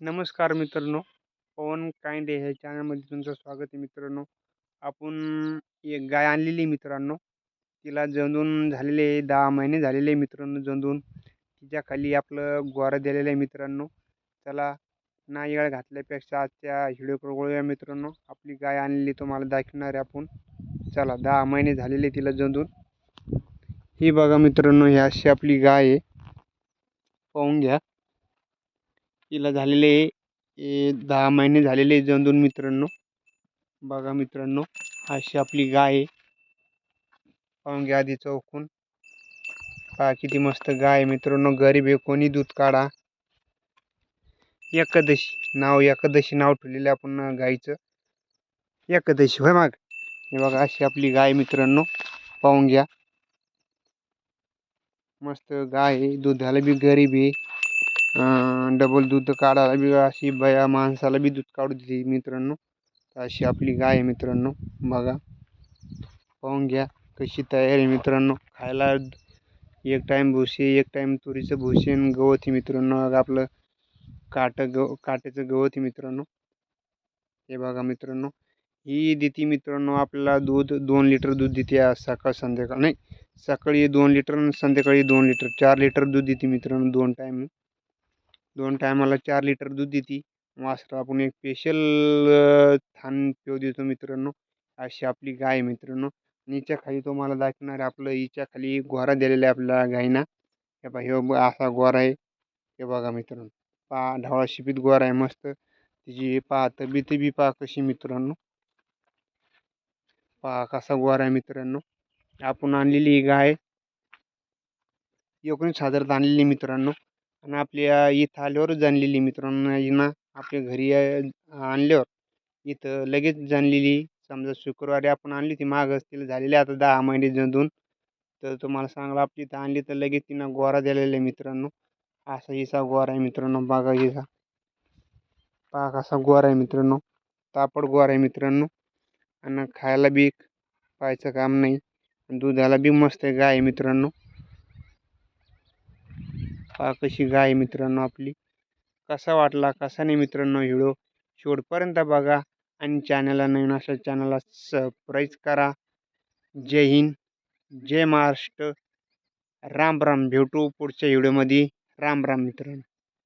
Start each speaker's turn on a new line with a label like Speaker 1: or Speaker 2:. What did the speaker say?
Speaker 1: नमस्कार मित्रांनो. पवन कायंडे ह्या चॅनलमध्ये तुमचं स्वागत आहे मित्रांनो. आपण एक गाय आणलेली आहे मित्रांनो. तिला जंदून झालेले दहा महिने झालेले आहे मित्रांनो जंदून. तिच्या खाली आपलं गोरं दिलेलं आहे मित्रांनो. चला ना येळ घातल्यापेक्षा आजच्या व्हिडिओ वळूया मित्रांनो. आपली गाय आणलेली तुम्हाला दाखवणार आहे आपण. चला दहा महिने झालेले तिला जंदून. ही बघा मित्रांनो ही अशी आपली गाय आहे. पाहून घ्या. तिला झालेले ए दहा महिने झालेले जंदून मित्रांनो. बघा मित्रांनो अशी आपली गाय आहे. पाहून घ्या आधी चौकून पहा किती मस्त गाय मित्रांनो. गरीब आहे कोणी दूध काढा. एकादशी नाव एकादशी नाव ठेवलेलं आपण गायीचं एकादशी होय माग. हे बघा अशी आपली गाय मित्रांनो. पाहून घ्या. मस्त गाय आहे दुधाला बी गरीब आहे. डबल दूध काढायला बी अशी बया माणसाला बी दूध काढू देते मित्रांनो. अशी आपली गाय आहे मित्रांनो. बघा. पाहून घ्या कशी तयार आहे मित्रांनो. खायला एक टाईम भुसे एक टाईम तुरीचं भुसे गवत आहे मित्रांनो. आपलं काट गव काट्याचं गवत आहे मित्रांनो. हे बघा मित्रांनो. ही देते मित्रांनो आपल्याला दूध दोन लिटर दूध देते सकाळ संध्याकाळ. नाही सकाळी दोन लिटर आणि संध्याकाळी दोन लिटर चार लिटर दूध देते मित्रांनो दोन टाईम दोन टायमाला चार लिटर दूध देते. वासरं आपण एक स्पेशल थान पिऊ देतो मित्रांनो. अशी आपली गाय आहे मित्रांनो. हिच्या खाली तुम्हाला दाखवणार आपलं हिच्या खाली गोरा दिलेला आहे आपल्या गायना. हे बघा हे असा गोरा आहे. हे बघा मित्रांनो. पहा ढवळा शिपीत गोरा आहे मस्त. तिची पहा तब्येत बी पहा कशी मित्रांनो. पहा कसा गोरा आहे मित्रांनो. आपण आणलेली ही गाय. एकोणीस हजारात आणलेली मित्रांनो. आणि आपल्या इथं आल्यावरच जाणलेली मित्रांनो. हिनं आपल्या घरी आणल्यावर इथं लगेच जाणलेली. समजा शुक्रवारी आपण आणली ती मागच तिला झालेली आता दहा महिने जंतून तर तुम्हाला सांगला आपली इथं आणली तर लगेच तिनं गोरा दिलेला आहे मित्रांनो. असा हिसा गोरा आहे मित्रांनो. बघा हिसा पाक असा गोरा आहे मित्रांनो. तापड गोरा आहे मित्रांनो. आणि खायला बी पाहायचं काम नाही. दुधाला बी मस्त गाय आहे मित्रांनो. पहा कशी गाय मित्रांनो आपली. कसा वाटला कसा नाही मित्रांनो व्हिडिओ? शेवटपर्यंत बघा आणि चॅनलला नवीन अशा चॅनलला सबस्क्राईब करा. जय हिंद जय महाराष्ट्र. राम राम. भेटू पुढच्या व्हिडिओमध्ये. राम राम मित्रांनो.